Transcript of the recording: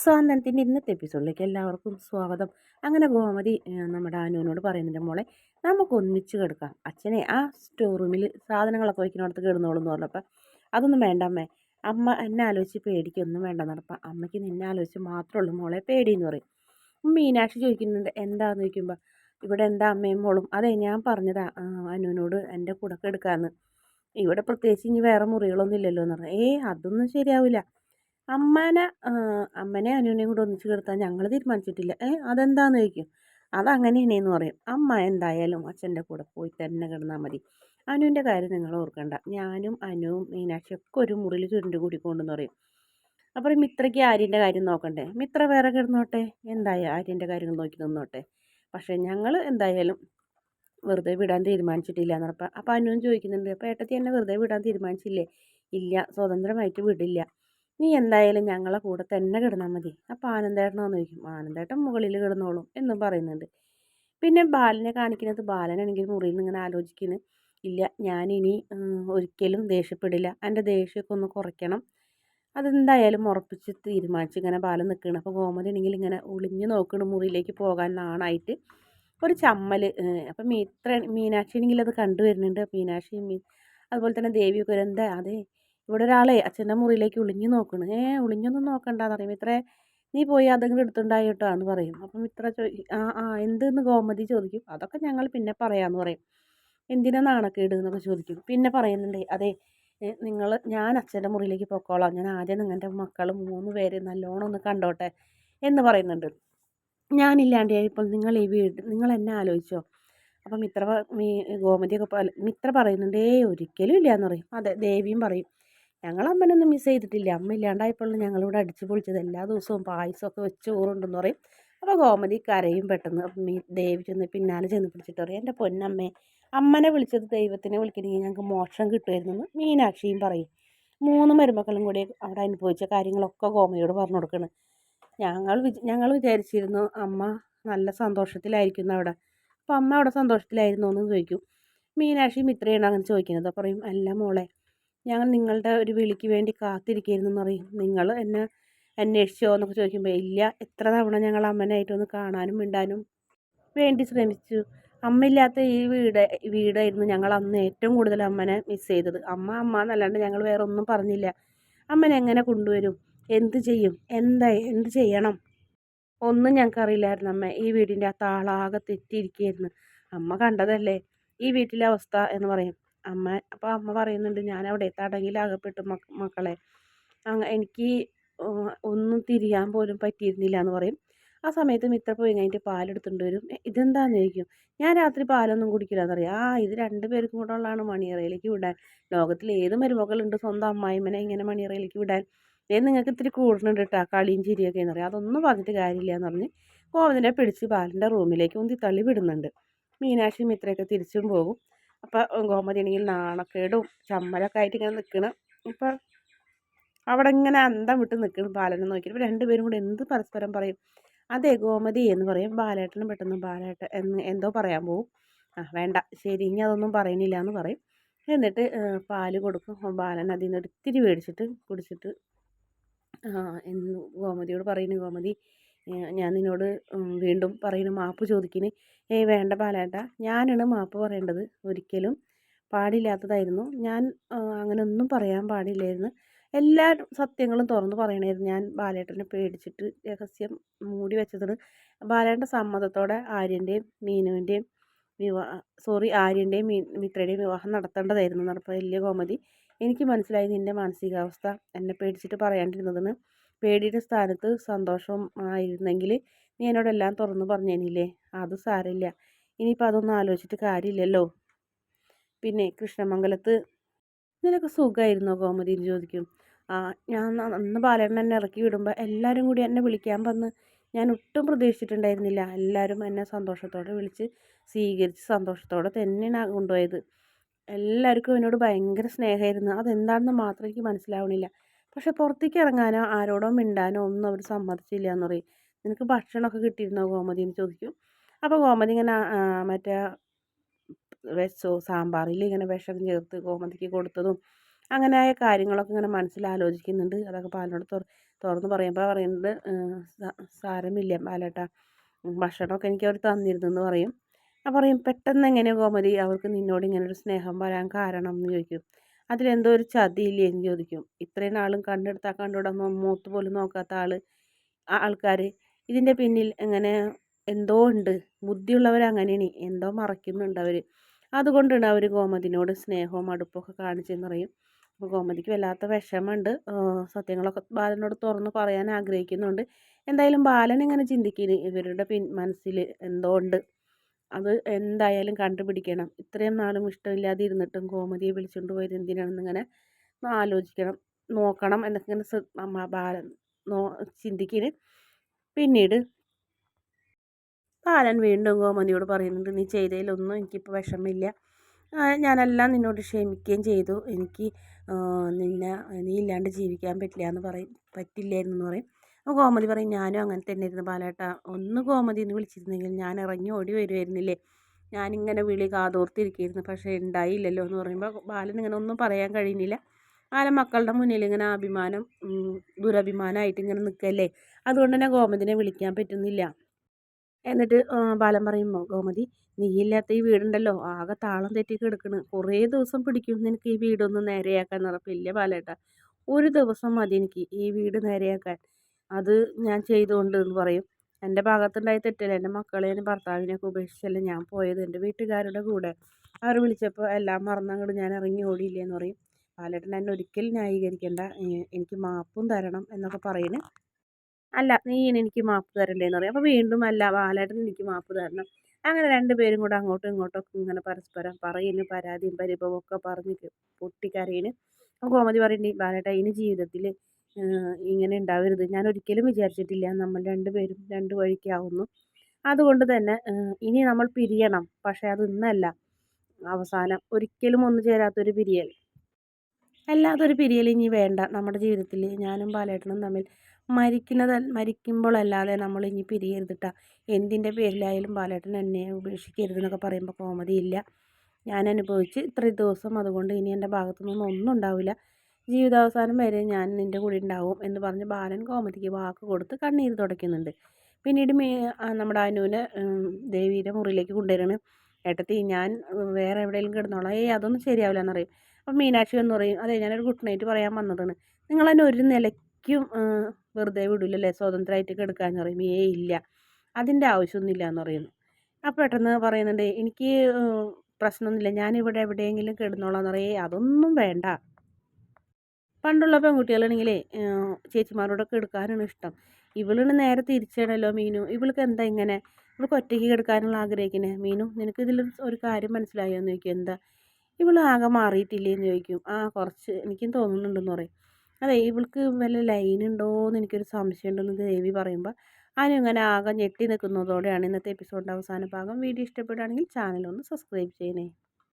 സ്വാതന്ത്ര്യത്തിന്റെ ഇന്നത്തെ എപ്പിസോഡിലേക്ക് എല്ലാവർക്കും സ്വാഗതം. അങ്ങനെ ഗോമതി നമ്മുടെ അനുവിനോട് പറയുന്നുണ്ട് മോളെ നമുക്ക് ഒന്നിച്ച് കിടക്കാം. അച്ഛനെ ആ സ്റ്റോർ റൂമിൽ സാധനങ്ങളൊക്കെ വയ്ക്കുന്നിടത്ത് കിടന്നോളൂ എന്ന് പറഞ്ഞപ്പോൾ അതൊന്നും വേണ്ട അമ്മേ. അമ്മ എന്നെ ആലോചിച്ച് പേടിക്കൊന്നും വേണ്ട നടപ്പം അമ്മയ്ക്ക് നിന്നെ ആലോചിച്ച് മാത്രമേ ഉള്ളൂ മോളെ പേടിയെന്ന് പറയും. മീനാക്ഷി ചോദിക്കുന്നുണ്ട് എന്താന്ന് ചോദിക്കുമ്പോൾ ഇവിടെ എന്താ അമ്മയും മോളും? അതെ ഞാൻ പറഞ്ഞതാ അനുവിനോട് എന്റെ കുടക്കെടുക്കാമെന്ന് ഇവിടെ പ്രത്യേകിച്ച് ഇനി വേറെ മുറികളൊന്നും ഇല്ലല്ലോ എന്ന് പറഞ്ഞു. ഏ അതൊന്നും ശരിയാവില്ല. അമ്മനെ അമ്മനെ അനുവിനെയും കൂടെ ഒന്നിച്ച് കിടത്താൻ ഞങ്ങൾ തീരുമാനിച്ചിട്ടില്ല. ഏ അതെന്താന്ന് ചോദിക്കും? അതങ്ങനെയാണെന്ന് പറയും. അമ്മ എന്തായാലും അച്ഛന്റെ കൂടെ പോയി തന്നെ കിടന്നാൽ മതി. അനുവിന്റെ കാര്യം നിങ്ങൾ ഓർക്കണ്ട. ഞാനും അനുവും മീനാക്ഷിയൊക്കെ ഒരു മുറിയിൽ ചുരുണ്ട് കൂടിക്കൊണ്ടെന്ന് പറയും. അപ്പോൾ മിത്രയ്ക്ക് ആര്യന്റെ കാര്യം നോക്കണ്ടേ? മിത്ര വേറെ കിടന്നോട്ടെ? എന്തായാലും ആര്യന്റെ കാര്യങ്ങൾ നോക്കി നിന്നോട്ടെ? പക്ഷേ ഞങ്ങൾ എന്തായാലും വെറുതെ വിടാൻ തീരുമാനിച്ചിട്ടില്ല എന്ന് പറഞ്ഞപ്പോൾ അപ്പോൾ അനുവും ചോദിക്കുന്നുണ്ട് അപ്പോൾ ഏട്ടത്തി എന്നെ വെറുതെ വിടാൻ തീരുമാനിച്ചില്ലേ? ഇല്ല സ്വതന്ത്രമായിട്ട് വിടില്ല. നീ എന്തായാലും ഞങ്ങളെ കൂടെ തന്നെ കിടന്നാൽ മതി. അപ്പോൾ ആനന്ദേട്ടനോന്ന് ചോദിക്കും ആനന്ദേട്ടൻ മുകളിൽ കിടന്നോളും എന്നും പറയുന്നുണ്ട്. പിന്നെ ബാലനെ കാണിക്കുന്നത് ബാലനാണെങ്കിൽ മുറിയിൽ നിന്ന് ഇങ്ങനെ ആലോചിക്കുന്നു. ഇല്ല ഞാനിനി ഒരിക്കലും ദേഷ്യപ്പെടില്ല. എന്റെ ദേഷ്യമൊക്കെ ഒന്ന് കുറയ്ക്കണം. അതെന്തായാലും ഉറപ്പിച്ച് തീരുമാനിച്ച് ഇങ്ങനെ ബാലൻ നിൽക്കണം അപ്പോൾ ഗോമതി ആണെങ്കിൽ ഇങ്ങനെ ഒളിഞ്ഞു നോക്കണം മുറിയിലേക്ക് പോകാൻ നാണായിട്ട്. ഒരു ചമ്മൽ അപ്പം മീത്ര മീനാക്ഷി ആണെങ്കിൽ അത് കണ്ടുവരുന്നുണ്ട് മീനാക്ഷി അതുപോലെ തന്നെ ദേവിയൊക്കെ എന്താ അതെ ഇവിടെ ഒരാളെ അച്ഛന്റെ മുറിയിലേക്ക് ഒളിഞ്ഞു നോക്കണ്. ഏ ഒളിഞ്ഞൊന്നും നോക്കണ്ടെന്ന് പറയും. ഇത്രേ നീ പോയി അതെങ്കിലും എടുത്തുണ്ടായി കേട്ടോ എന്ന് പറയും. അപ്പം ഇത്ര ചോ ആ ആ എന്തെന്ന് ഗോമതി ചോദിക്കും. അതൊക്കെ ഞങ്ങൾ പിന്നെ പറയാമെന്ന് പറയും. എന്തിനാ നാണക്കേട്? എന്നൊക്കെ ചോദിക്കും. പിന്നെ പറയുന്നുണ്ട് അതെ നിങ്ങൾ ഞാൻ അച്ഛന്റെ മുറിയിലേക്ക് പൊക്കോളാം. ഞാൻ ആദ്യം നിങ്ങളുടെ മക്കൾ മൂന്ന് പേര് നല്ലോണം ഒന്ന് കണ്ടോട്ടെ എന്ന് പറയുന്നുണ്ട്. ഞാനില്ലാണ്ട് ഇപ്പോൾ നിങ്ങൾ ഈ വീട് നിങ്ങൾ എന്നെ ആലോചിച്ചോ. അപ്പം മിത്ര ഗോമതിയൊക്കെ മിത്ര പറയുന്നുണ്ട് ഒരിക്കലും ഇല്ല എന്ന് പറയും. അതെ ദേവിയും പറയും. ഞങ്ങൾ അമ്മനൊന്നും മിസ് ചെയ്തിട്ടില്ല. അമ്മ ഇല്ലാണ്ടായപ്പോൾ ഞങ്ങളിവിടെ അടിച്ചു പൊളിച്ചത്. എല്ലാ ദിവസവും പായസമൊക്കെ വെച്ച് ചോറുണ്ടെന്ന് പറയും. അപ്പോൾ ഗോമതി കരയും പെട്ടെന്ന്. അമ്മീ ദേവി ചെന്ന് പിന്നാലെ ചെന്ന് പിടിച്ചിട്ട് പറയും എന്റെ പൊന്നമ്മേ അമ്മനെ വിളിച്ചത് ദൈവത്തിനെ വിളിക്കണമെങ്കിൽ ഞങ്ങൾക്ക് മോക്ഷം കിട്ടുമായിരുന്നു മീനാക്ഷിയും പറയും. മൂന്ന് മരുമക്കളും കൂടി അവിടെ അനുഭവിച്ച കാര്യങ്ങളൊക്കെ ഗോമയോട് പറഞ്ഞു കൊടുക്കണം. ഞങ്ങൾ ഞങ്ങൾ വിചാരിച്ചിരുന്നു അമ്മ നല്ല സന്തോഷത്തിലായിരിക്കുന്നു അവിടെ. അപ്പോൾ അമ്മ അവിടെ സന്തോഷത്തിലായിരുന്നു എന്ന് ചോദിക്കും. മീനാക്ഷിയും ഇത്രയാണ് അങ്ങനെ ചോദിക്കുന്നത്. പറയും അല്ല മോളെ ഞങ്ങൾ നിങ്ങളുടെ ഒരു വിളിക്ക് വേണ്ടി കാത്തിരിക്കുകയായിരുന്നു പറയും നിങ്ങൾ എന്നെ അന്വേഷിച്ചോ എന്നൊക്കെ ചോദിക്കുമ്പോൾ ഇല്ല എത്ര തവണ ഞങ്ങൾ അമ്മനായിട്ട് ഒന്ന് കാണാനും മിണ്ടാനും വേണ്ടി ശ്രമിച്ചു. അമ്മയില്ലാത്ത ഈ വീട് വീടായിരുന്നു ഞങ്ങൾ അന്ന് ഏറ്റവും കൂടുതൽ അമ്മനെ മിസ് ചെയ്തത്. അമ്മ അമ്മ എന്നല്ലാണ്ട് ഞങ്ങൾ വേറെ ഒന്നും പറഞ്ഞില്ല. അമ്മനെ എങ്ങനെ കൊണ്ടുവരും? എന്ത് ചെയ്യും? എന്താ എന്ത് ചെയ്യണം? ഒന്നും ഞങ്ങൾക്ക് അറിയില്ലായിരുന്നു അമ്മ. ഈ വീടിന്റെ ആ താളാകെ തെറ്റിയിരിക്കുകയായിരുന്നു. അമ്മ കണ്ടതല്ലേ? ഈ വീട്ടിലെ അവസ്ഥ എന്ന് പറയും. അമ്മ അപ്പോൾ അമ്മ പറയുന്നുണ്ട് ഞാൻ അവിടെ തടങ്കിലകപ്പെട്ടു മക്കളെ. എനിക്ക് ഒന്നും തിരിയാൻ പോലും പറ്റിയിരുന്നില്ല എന്ന് പറയും. ആ സമയത്ത് മിത്ര പോയി കഴിഞ്ഞിട്ട് പാലെടുത്തുകൊണ്ട് വരും. ഇതെന്താന്ന് ചോദിക്കും? ഞാൻ രാത്രി പാലൊന്നും കുടിക്കില്ല പറയും. ആ ഇത് രണ്ട് പേർക്കും കൂടെ ഉള്ളതാണ് മണിയറയിലേക്ക് വിടാൻ. ലോകത്തിൽ ഏത് മരുമകളുണ്ട് സ്വന്തം അമ്മായിമ്മനെ ഇങ്ങനെ മണിയറയിലേക്ക് വിടാൻ? ഏ നിങ്ങൾക്ക് ഇത്തിരി കൂടുന്നുണ്ട് കേട്ടോ കളിയും ചിരിയൊക്കെ എന്ന് പറയും. അതൊന്നും പറഞ്ഞിട്ട് കാര്യമില്ല എന്ന് പറഞ്ഞ് കോവതിനെ പിടിച്ച് പാലിന്റെ റൂമിലേക്ക് ഉന്തി തള്ളി വിടുന്നുണ്ട് മീനാക്ഷി മിത്രയൊക്കെ തിരിച്ചും പോകും. അപ്പോൾ ഗോമതി ആണെങ്കിൽ നാണക്കേടും ചമ്മലൊക്കെ ആയിട്ട് ഇങ്ങനെ നിൽക്കണം ഇപ്പം അവിടെ ഇങ്ങനെ അന്തം വിട്ട് നിൽക്കണം ബാലനെ നോക്കിയിട്ട് ഇപ്പോൾ രണ്ടുപേരും കൂടെ എന്ത് പരസ്പരം പറയും? അതെ ഗോമതി എന്ന് പറയും. ബാലേട്ടനും പെട്ടെന്ന് ബാലേട്ട എന്ന് എന്തോ പറയാൻ പോകും ആ വേണ്ട. ശരി ഇനി അതൊന്നും പറയുന്നില്ല എന്ന് പറയും. എന്നിട്ട് പാൽ കൊടുക്കും. ബാലൻ അതിൽ നിന്ന് ഒത്തിരി മേടിച്ചിട്ട് കുടിച്ചിട്ട് എന്ന് ഗോമതിയോട് പറയുന്നു. ഗോമതി ഞാൻ നിന്നോട് വീണ്ടും പറയുന്നു മാപ്പ് ചോദിക്കുന്നു ഏയ് വേണ്ട ബാലേട്ട ഞാനാണ് മാപ്പ് പറയേണ്ടത് ഒരിക്കലും. പാടില്ലാത്തതായിരുന്നു. ഞാൻ അങ്ങനെ ഒന്നും പറയാൻ പാടില്ലായിരുന്നു. എല്ലാ സത്യങ്ങളും തുറന്നു പറയണമായിരുന്നു ഞാൻ ബാലേട്ടനെ പേടിച്ചിട്ട് രഹസ്യം മൂടി വെച്ചതാണ് ബാലേട്ടന്റെ സമ്മതത്തോടെ ആര്യന്റെയും മീനുവിന്റെയും വിവാഹ സോറി ആര്യന്റെയും മീ മിത്രയുടെയും വിവാഹം നടത്തേണ്ടതായിരുന്നു. നടപ്പ വലിയ കോമതി. എനിക്ക് മനസ്സിലായി നിന്റെ മാനസികാവസ്ഥ എന്നെ പേടിച്ചിട്ട് പറയാണ്ടിരുന്നതെന്ന് പേടിയുടെ സ്ഥാനത്ത് സന്തോഷം ആയിരുന്നെങ്കിൽ നീ എന്നോടെല്ലാം തുറന്നു പറഞ്ഞേനില്ലേ? അത് സാരമില്ല. ഇനിയിപ്പോൾ അതൊന്നും ആലോചിച്ചിട്ട് കാര്യമില്ലല്ലോ. പിന്നെ കൃഷ്ണമംഗലത്ത് നിനക്ക് സുഖമായിരുന്നോ കോമതി എന്ന് ചോദിക്കും. ആ ഞാൻ അന്ന് ബാലേട്ടൻ എന്നെ ഇറക്കി വിടുമ്പോൾ എല്ലാവരും കൂടി എന്നെ വിളിക്കാൻ വന്ന് ഞാൻ ഒട്ടും പ്രതീക്ഷിച്ചിട്ടുണ്ടായിരുന്നില്ല. എല്ലാവരും എന്നെ സന്തോഷത്തോടെ വിളിച്ച് സ്വീകരിച്ച് സന്തോഷത്തോടെ തന്നെയാണ് കൊണ്ടുപോയത്. എല്ലാവർക്കും എന്നോട് ഭയങ്കര സ്നേഹമായിരുന്നു. അതെന്താണെന്ന് മാത്രം എനിക്ക് മനസ്സിലാവണില്ല. പക്ഷെ പുറത്തേക്ക് ഇറങ്ങാനോ ആരോടോ മിണ്ടാനോ ഒന്നും അവർ സമ്മതിച്ചില്ല എന്ന് പറയും. നിനക്ക് ഭക്ഷണമൊക്കെ കിട്ടിയിരുന്നോ ഗോമതി എന്ന് ചോദിക്കും. അപ്പോൾ ഗോമതി ഇങ്ങനെ മറ്റേ വെച്ചോ സാമ്പാറിൽ ഇങ്ങനെ വിഷം ചേർത്ത് ഗോമതിക്ക് കൊടുത്തതും അങ്ങനെയായ കാര്യങ്ങളൊക്കെ ഇങ്ങനെ മനസ്സിൽ ആലോചിക്കുന്നുണ്ട്. അതൊക്കെ പാലിനോട് തുറ തുറന്ന് പറയുമ്പോൾ പറയുന്നത് സാരമില്ല പാലേട്ട. ഭക്ഷണമൊക്കെ എനിക്ക് അവർ തന്നിരുന്നു എന്ന് പറയും. അപ്പം പറയും പെട്ടെന്ന് എങ്ങനെ ഗോമതി? അവർക്ക് നിന്നോട് ഇങ്ങനെ ഒരു സ്നേഹം വരാൻ കാരണം എന്ന് ചോദിക്കും. അതിലെന്തോ ഒരു ചതിയില്ലേ എന്ന് ചോദിക്കും. ഇത്രയും നാളും കണ്ടെടുത്താൽ കണ്ടുവിടാൻ മൂത്ത് പോലും നോക്കാത്ത ആൾ ആൾക്കാർ ഇതിന്റെ പിന്നിൽ എങ്ങനെ എന്തോ ഉണ്ട്. ബുദ്ധിയുള്ളവർ അങ്ങനെയാണ്. എന്തോ മറയ്ക്കുന്നുണ്ട് അവർ അതുകൊണ്ടാണ് അവർ ഗോമതിനോട് സ്നേഹവും അടുപ്പൊക്കെ കാണിച്ചെന്ന് പറയും. അപ്പോൾ ഗോമതിക്ക് വല്ലാത്ത വിഷമമുണ്ട്. സത്യങ്ങളൊക്കെ ബാലനോട് തുറന്ന് പറയാൻ ആഗ്രഹിക്കുന്നുണ്ട്. എന്തായാലും ബാലൻ ഇങ്ങനെ ചിന്തിക്കുന്നു ഇവരുടെ പിൻ മനസ്സിൽ എന്തോ ഉണ്ട്. അത് എന്തായാലും കണ്ടുപിടിക്കണം. ഇത്രയും നാളും ഇഷ്ടമില്ലാതെ ഇരുന്നിട്ടും ഗോമതിയെ വിളിച്ചുകൊണ്ട് പോയത് എന്തിനാണെന്നിങ്ങനെ ആലോചിക്കണം നോക്കണം എന്നൊക്കെ ഇങ്ങനെ ബാലൻ നോ ചിന്തിക്കിന് പിന്നീട് ബാലൻ വീണ്ടും ഗോമതിയോട് പറയുന്നുണ്ട് നീ ചെയ്തതിലൊന്നും എനിക്കിപ്പോൾ വിഷമമില്ല. ഞാനെല്ലാം നിന്നോട് ക്ഷമിക്കുകയും ചെയ്തു. എനിക്ക് നിന്നെ നീ ഇല്ലാണ്ട് ജീവിക്കാൻ പറ്റില്ല എന്ന് പറയും പറ്റില്ലായിരുന്നു എന്ന് പറയും. അപ്പോൾ ഗോമതി പറയും ഞാനും അങ്ങനെ തന്നെ ഇരുന്ന് പാലാട്ട ഒന്ന് ഗോമതി എന്ന് വിളിച്ചിരുന്നെങ്കിൽ ഞാൻ ഇറങ്ങി ഓടി വരുമായിരുന്നില്ലേ ഞാനിങ്ങനെ വിളി കാതോർത്തിരിക്കുകയായിരുന്നു പക്ഷേ ഉണ്ടായില്ലല്ലോ എന്ന് പറയുമ്പോൾ ബാലൻ ഇങ്ങനെ ഒന്നും പറയാൻ കഴിയുന്നില്ല. ബാലൻ മക്കളുടെ മുന്നിൽ ഇങ്ങനെ അഭിമാനം ദുരഭിമാനമായിട്ട് ഇങ്ങനെ നിൽക്കല്ലേ? അതുകൊണ്ട് തന്നെ ഗോമതിനെ വിളിക്കാൻ പറ്റുന്നില്ല. എന്നിട്ട് ബാലൻ പറയുമ്പോൾ ഗോമതി നീയില്ലാത്ത ഈ വീടുണ്ടല്ലോ. ആകെ താളം തെറ്റി കിടക്കണ്. കുറേ ദിവസം പിടിക്കും നിനക്ക് ഈ വീടൊന്ന് നേരെയാക്കാൻ. നിറപ്പില്ല ബാലേട്ട. ഒരു ദിവസം മതി എനിക്ക് ഈ വീട് നേരെയാക്കാൻ. അത് ഞാൻ ചെയ്തുകൊണ്ട് എന്ന് പറയും. എന്റെ ഭാഗത്തുണ്ടായ തെറ്റല്ല? എന്റെ മക്കളെയും ഭർത്താവിനെയൊക്കെ ഉപേക്ഷിച്ചല്ലേ ഞാൻ പോയത്? എന്റെ വീട്ടുകാരുടെ കൂടെ. അവർ വിളിച്ചപ്പോൾ എല്ലാം മറന്നങ്ങോട്ട് ഞാൻ ഇറങ്ങി ഓടിയില്ലേ എന്ന് പറയും. പാലേട്ടൻ എന്നെ ഒരിക്കലും ന്യായീകരിക്കേണ്ട. എനിക്ക് മാപ്പും തരണം എന്നൊക്കെ പറയുന്നു അല്ല നീ എനിക്ക് മാപ്പ് തരണ്ടേ എന്ന് പറയും. അപ്പോൾ വീണ്ടും അല്ല ബാലേട്ടൻ എനിക്ക് മാപ്പ് തരണം. അങ്ങനെ രണ്ടുപേരും കൂടെ അങ്ങോട്ടും ഇങ്ങോട്ടും ഇങ്ങനെ പരസ്പരം പറയുന്നു പരാതിയും പരിഭവം ഒക്കെ പറഞ്ഞ് പൊട്ടിക്കരയിന് ഗോമതി പറയണ്ടേ ബാലേട്ട ഇനി ജീവിതത്തിൽ ഇങ്ങനെ ഉണ്ടാവരുത്. ഞാൻ ഒരിക്കലും വിചാരിച്ചിട്ടില്ല. നമ്മൾ രണ്ടുപേരും രണ്ടു വഴിക്കാവുന്നു അതുകൊണ്ട് തന്നെ ഇനി നമ്മൾ പിരിയണം. പക്ഷേ അത് ഇന്നല്ല. അവസാനം ഒരിക്കലും ഒന്നു ചേരാത്തൊരു പിരിയൽ. അല്ലാത്തൊരു പിരിയൽ ഇനി വേണ്ട. നമ്മുടെ ജീവിതത്തിൽ ഞാനും ബാലേട്ടനും തമ്മിൽ മരിക്കുന്നത് മരിക്കുമ്പോഴല്ലാതെ നമ്മൾ ഇനി പിരിയരുതിട്ട. എന്തിന്റെ പേരിലായാലും ബാലേട്ടൻ എന്നെ ഉപേക്ഷിക്കരുതെന്നൊക്കെ പറയുമ്പോൾ കോമതിയില്ല. ഞാൻ അനുഭവിച്ച് ഇത്രയും ദിവസം അതുകൊണ്ട് ഇനി എന്റെ ഭാഗത്തു നിന്നൊന്നും ഉണ്ടാവില്ല. ജീവിതാവസാനം വരെ ഞാൻ നിന്റെ കൂടെ ഉണ്ടാവും എന്ന് പറഞ്ഞ് ബാലൻ കോമതിക്ക് വാക്ക് കൊടുത്ത് കണ്ണീര് തുടയ്ക്കുന്നുണ്ട്. പിന്നീട് മീ നമ്മുടെ അനുവിനെ ദേവിയുടെ മുറിയിലേക്ക് കൊണ്ടുവരാണ്. ഏട്ടത്തി ഞാൻ വേറെ എവിടെയെങ്കിലും കിടന്നോളാം. ഏയ് അതൊന്നും ശരിയാവില്ല എന്നറിയും അപ്പം മീനാക്ഷി എന്ന് പറയും അതെ ഞാനൊരു ഗുഡ് നൈറ്റ് പറയാൻ വന്നതാണ്. നിങ്ങൾ തന്നെ ഒരു നിലയ്ക്കും വെറുതെ വിടില്ലല്ലേ സ്വതന്ത്രമായിട്ട് കിടക്കാന്ന് പറയും. ഏ ഇല്ല. അതിന്റെ ആവശ്യമൊന്നുമില്ല എന്ന് പറയുന്നു. അപ്പം പെട്ടെന്ന് പറയുന്നുണ്ട് എനിക്ക് പ്രശ്നമൊന്നുമില്ല. ഞാനിവിടെ എവിടെയെങ്കിലും കിടന്നോളാം എന്ന് പറയും അതൊന്നും വേണ്ട. പണ്ടുള്ള പെൺകുട്ടികളാണെങ്കിലേ ചേച്ചിമാരോടൊക്കെ എടുക്കാനാണ് ഇഷ്ടം. ഇവളാണ് നേരെ തിരിച്ചാണല്ലോ മീനു. ഇവൾക്ക് എന്താ ഇങ്ങനെ? ഇവൾക്ക് ഒറ്റയ്ക്ക് കിടക്കാനുള്ള ആഗ്രഹിക്കുന്നത് മീനു നിനക്ക് ഇതിൽ ഒരു കാര്യം മനസ്സിലായോ എന്ന് ചോദിക്കും. എന്താ? ഇവൾ ആകെ മാറിയിട്ടില്ലേ എന്ന് ചോദിക്കും. ആ കുറച്ച് എനിക്കും തോന്നുന്നുണ്ടെന്ന് പറയും. അതെ ഇവൾക്ക് വല്ല ലൈൻ ഉണ്ടോ എന്ന് എനിക്കൊരു സംശയം ഉണ്ടെന്ന് ദേവി പറയുമ്പോൾ ആരും ഇങ്ങനെ ആകെ ഞെട്ടി നിൽക്കുന്നതോടെയാണ് ഇന്നത്തെ എപ്പിസോഡിന്റെ അവസാന ഭാഗം. വീഡിയോ ഇഷ്ടപ്പെടുകയാണെങ്കിൽ ചാനൽ ഒന്ന് സബ്സ്ക്രൈബ് ചെയ്യണേ.